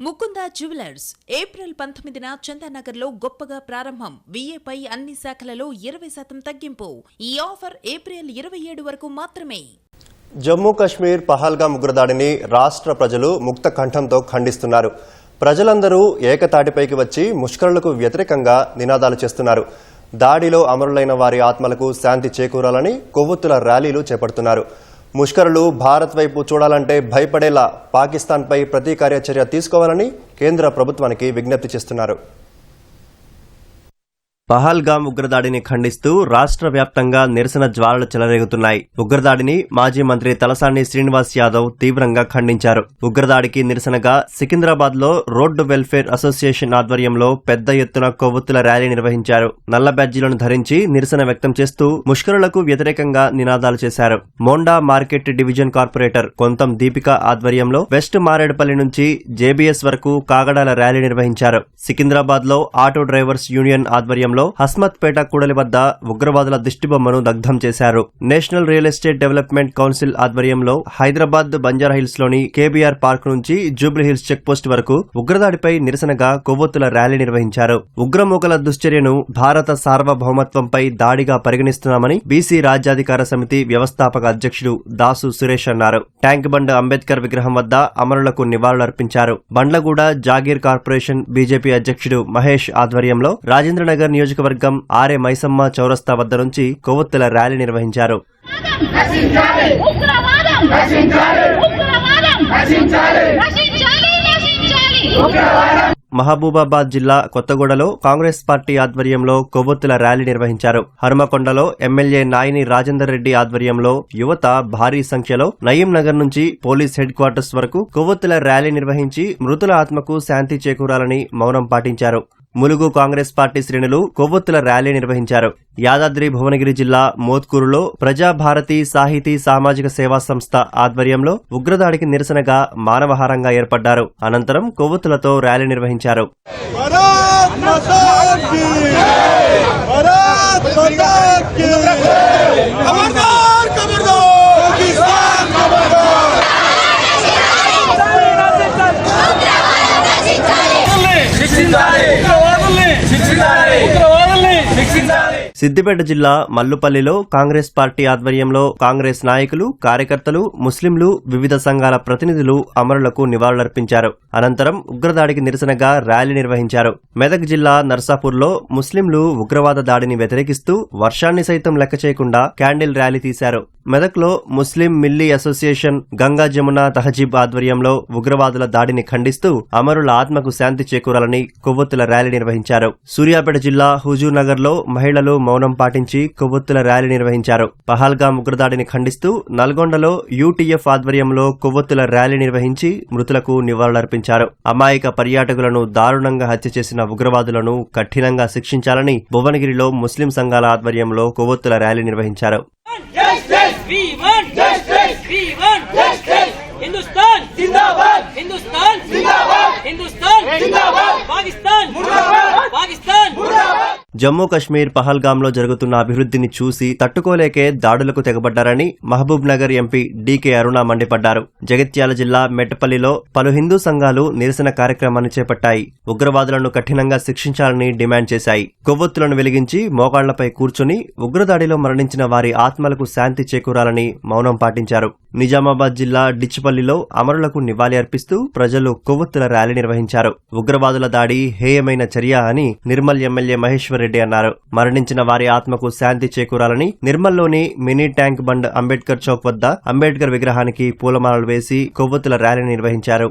Mukunda jewellers April పంతొమ్మిదిన చందానగర్లో గొప్పగా ప్రారంభం. విఏపై అన్ని శాఖలలో ఇరవై శాతం తగ్గింపు. ఈ ఆఫర్ ఏప్రిల్ ఇరవై ఏడు వరకు మాత్రమే. జమ్మూ కశ్మీర్ పహల్గా ఉగ్రదాడిని రాష్ట్ర ప్రజలు ముక్త కంఠంతో ఖండిస్తున్నారు. ప్రజలందరూ ఏకతాటిపైకి వచ్చి ముష్కరులకు వ్యతిరేకంగా నినాదాలు చేస్తున్నారు. దాడిలో అమరులైన వారి ఆత్మలకు శాంతి చేకూరాలని కొవ్వొత్తుల ర్యాలీలు చేపడుతున్నారు. ముష్కరులు భారత్ వైపు చూడాలంటే భయపడేలా పాకిస్తాన్పై ప్రతి కార్యచర్య తీసుకోవాలని కేంద్ర ప్రభుత్వానికి విజ్ఞప్తి చేస్తున్నారు. పహల్గామ్ ఉగ్రదాడిని ఖండిస్తూ రాష్ట్ర వ్యాప్తంగా నిరసన జ్వాలలు చెలరేగుతున్నాయి. ఉగ్రదాడిని మాజీ మంత్రి తలసాని శ్రీనివాస్ యాదవ్ తీవ్రంగా ఖండించారు. ఉగ్రదాడికి నిరసనగా సికింద్రాబాద్లో రోడ్డు వెల్ఫేర్ అసోసియేషన్ ఆధ్వర్యంలో పెద్ద ఎత్తున కొవ్వొత్తుల ర్యాలీ నిర్వహించారు. నల్ల బ్యాడ్జీలను ధరించి నిరసన వ్యక్తం చేస్తూ ముష్కరులకు వ్యతిరేకంగా నినాదాలు చేశారు. Monda market division corporator Kontham Deepika ఆధ్వర్యంలో వెస్ట్ మారేడుపల్లి నుంచి జేబీఎస్ వరకు కాగడాల ర్యాలీ నిర్వహించారు. సికింద్రాబాద్లో ఆటో డ్రైవర్స్ యూనియన్ ఆధ్వర్యంలో హస్మత్పేట కూడలి వద్ద ఉగ్రవాదుల దిష్టిబొమ్మను దగ్ధం చేశారు. National real estate development council ఆధ్వర్యంలో హైదరాబాద్ బంజారా హిల్స్లోని కేబీఆర్ పార్క్ నుంచి జూబ్లీ హిల్స్ వరకు ఉగ్రదాడిపై నిరసనగా కొవ్వొత్తుల ర్యాలీ నిర్వహించారు. ఉగ్రమూకల దుశ్చర్యను భారత సార్వభౌమత్వంపై దాడిగా పరిగణిస్తున్నామని బీసీ రాజ్యాధికార సమితి వ్యవస్థాపక అధ్యక్షుడు దాసు సురేష్ అన్నారు. ట్యాంక్ బండ్ అంబేద్కర్ విగ్రహం వద్ద అమరులకు నివాళులర్పించారు. బండ్లగూడ జాగీర్ కార్పొరేషన్ బీజేపీ అధ్యక్షుడు మహేష్ ఆధ్వర్యంలో రాజేంద్రనగర్ నియోజకవర్గం ఆర్ఏ మైసమ్మ చౌరస్తా వద్ద నుంచి కొవ్వొత్తుల ర్యాలీ నిర్వహించారు. మహబూబాబాద్ జిల్లా కొత్తగూడలో కాంగ్రెస్ పార్టీ ఆధ్వర్యంలో కొవ్వొత్తుల ర్యాలీ నిర్వహించారు. హనుమకొండలో ఎమ్మెల్యే నాయిని రాజేందర్ రెడ్డి ఆధ్వర్యంలో యువత భారీ సంఖ్యలో నయీం నగర్ నుంచి పోలీస్ హెడ్ క్వార్టర్స్ వరకు కొవ్వొత్తుల ర్యాలీ నిర్వహించి మృతుల ఆత్మకు శాంతి చేకూరాలని మౌనం పాటించారు. ములుగు కాంగ్రెస్ పార్టీ శ్రేణులు కొవ్వొత్తుల ర్యాలీ నిర్వహించారు. యాదాద్రి భువనగిరి జిల్లా మోత్కూరులో ప్రజాభారతి సాహితీ సామాజిక సేవా సంస్థ ఆధ్వర్యంలో ఉగ్రదాడికి నిరసనగా మానవహారంగా ఏర్పడ్డారు. అనంతరం కొవ్వొత్తులతో ర్యాలీ నిర్వహించారు. సిద్దిపేట జిల్లా మల్లుపల్లిలో కాంగ్రెస్ పార్టీ ఆధ్వర్యంలో కాంగ్రెస్ నాయకులు కార్యకర్తలు ముస్లింలు వివిధ సంఘాల ప్రతినిధులు అమరులకు నివాళులర్పించారు. అనంతరం ఉగ్రదాడికి నిరసనగా ర్యాలీ నిర్వహించారు. మెదక్ జిల్లా నర్సాపూర్లో ముస్లింలు ఉగ్రవాద దాడిని వ్యతిరేకిస్తూ వర్షాన్ని సైతం లెక్క చేయకుండా క్యాండిల్ ర్యాలీ తీశారు. మెదక్లో ముస్లిం మిల్లీ అసోసియేషన్ గంగా జమున తహజీబ్ ఆధ్వర్యంలో ఉగ్రవాదుల దాడిని ఖండిస్తూ అమరుల ఆత్మకు శాంతి చేకూరాలని కొవ్వొత్తుల ర్యాలీ నిర్వహించారు. సూర్యాపేట జిల్లా హుజూర్ నగర్లో మహిళలు మౌనం పాటించి కొవ్వొత్తుల ర్యాలీ నిర్వహించారు. పహల్గాం ఉగ్రదాడిని ఖండిస్తూ నల్గొండలో యూటీఎఫ్ ఆధ్వర్యంలో కొవ్వొత్తుల ర్యాలీ నిర్వహించి మృతులకు నివాళులర్పించారు. అమాయక పర్యాటకులను దారుణంగా హత్య చేసిన ఉగ్రవాదులను కఠినంగా శిక్షించాలని భువనగిరిలో ముస్లిం సంఘాల ఆధ్వర్యంలో కొవ్వొత్తుల ర్యాలీ నిర్వహించారు. We want justice. We want justice. Hindustan जिंदाबाद Hindustan जिंदाबाद Hindustan जिंदाबाद జమ్మూ కశ్మీర్ పహల్గాంలో జరుగుతున్న అభివృద్ధిని చూసి తట్టుకోలేకే దాడులకు తెగబడ్డారని Mahabubnagar MP DK Aruna మండిపడ్డారు. జగిత్యాల జిల్లా మెట్టపల్లిలో పలు హిందూ సంఘాలు నిరసన కార్యక్రమాన్ని చేపట్టాయి. ఉగ్రవాదులను కఠినంగా శిక్షించాలని డిమాండ్ చేశాయి. కొవ్వొత్తులను వెలిగించి మోకాళ్ళపై కూర్చుని ఉగ్రదాడిలో మరణించిన వారి ఆత్మలకు శాంతి చేకూరాలని మౌనం పాటించారు. నిజామాబాద్ జిల్లా డిచ్చిపల్లిలో అమరులకు నివాళి అర్పిస్తూ ప్రజలు కొవ్వొత్తుల ర్యాలీ నిర్వహించారు. ఉగ్రవాదుల దాడి హేయమైన చర్య అని నిర్మల్ ఎమ్మెల్యే మహేశ్వరి రెడ్డి అన్నారు. మరణించిన వారి ఆత్మకు శాంతి చేకూరాలని నిర్మల్లోని mini tank bund Ambedkar chowk వద్ద అంబేద్కర్ విగ్రహానికి పూలమాలలు వేసి కొవ్వొత్తుల ర్యాలీ నిర్వహించారు.